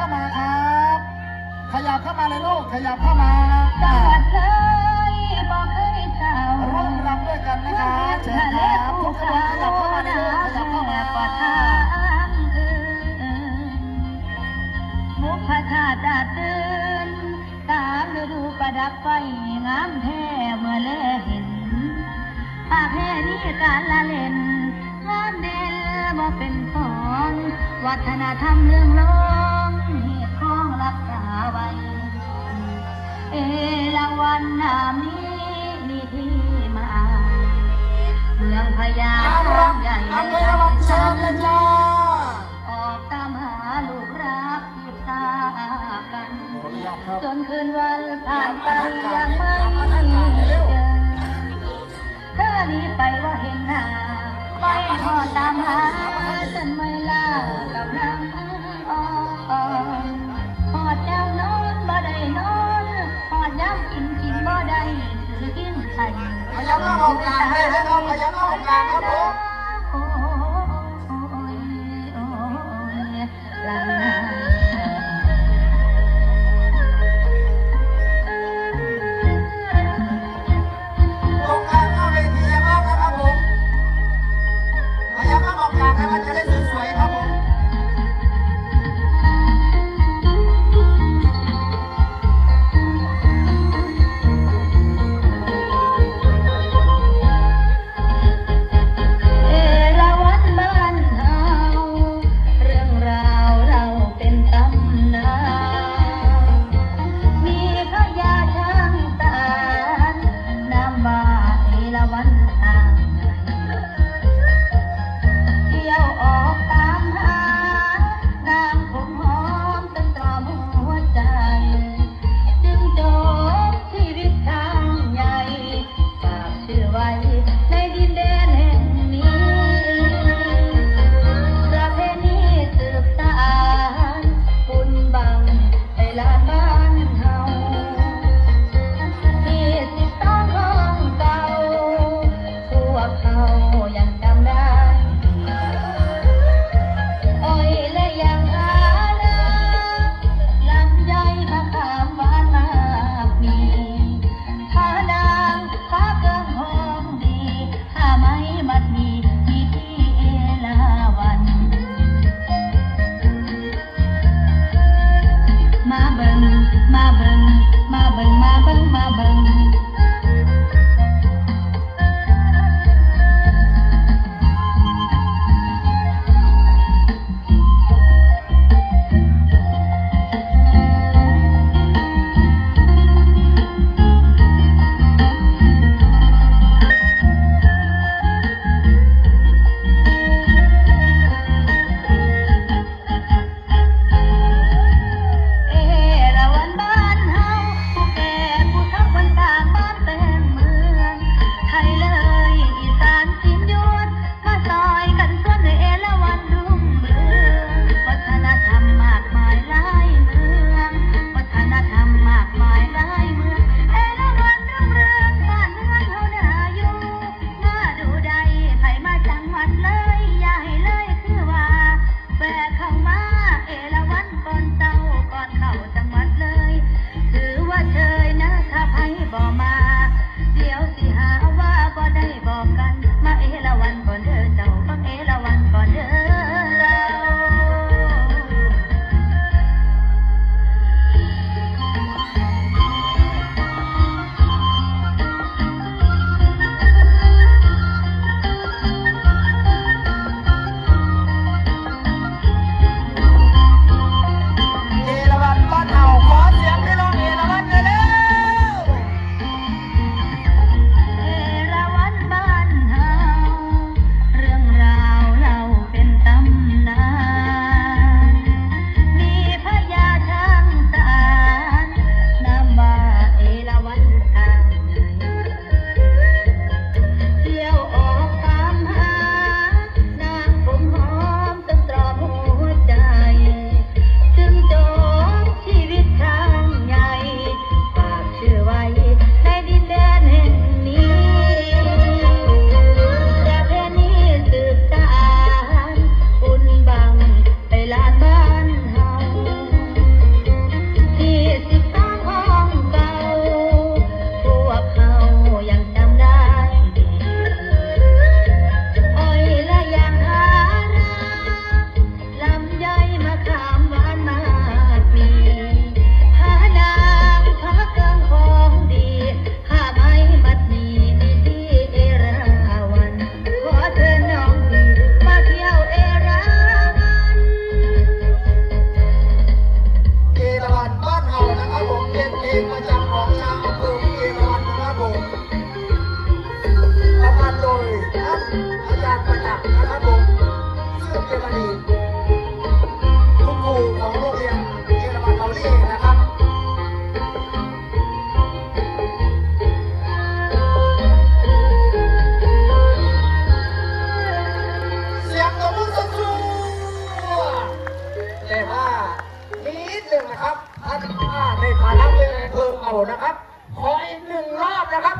เข้ามาครับ ขยับเข้ามาเลยลูก ขยับเข้ามาจังหวัดเลยบอกเคยเจ้าร่วมรำด้วยกันนะคะเชิญครับทุกขบวนขยับเข้ามาเลยลูกขยับเข้ามาปะทางเอ่ยมุขชาติดาดตื่นตามฤดูประดับไฟงามแท้เมื่อแลเห็นภาพแห่นี้การละเล่นงามเด่นบ่เป็นของวัฒนธรรมเรื่องลองเหตุของ รักษาไว้เอราวันนามนี้มีที่มา เมืองพญามใหญ่อำเภอวังชนเลยจ้าออกตามหาลูกรักที่ตากัน จนคืนวันผ่านไปยังไม่เจอเธอนี้ไปว่าเห็นหน้าไปหอดตามหาฉัน Bye. Bye. bailando นะครับ ขออีกหนึ่งรอบนะครับ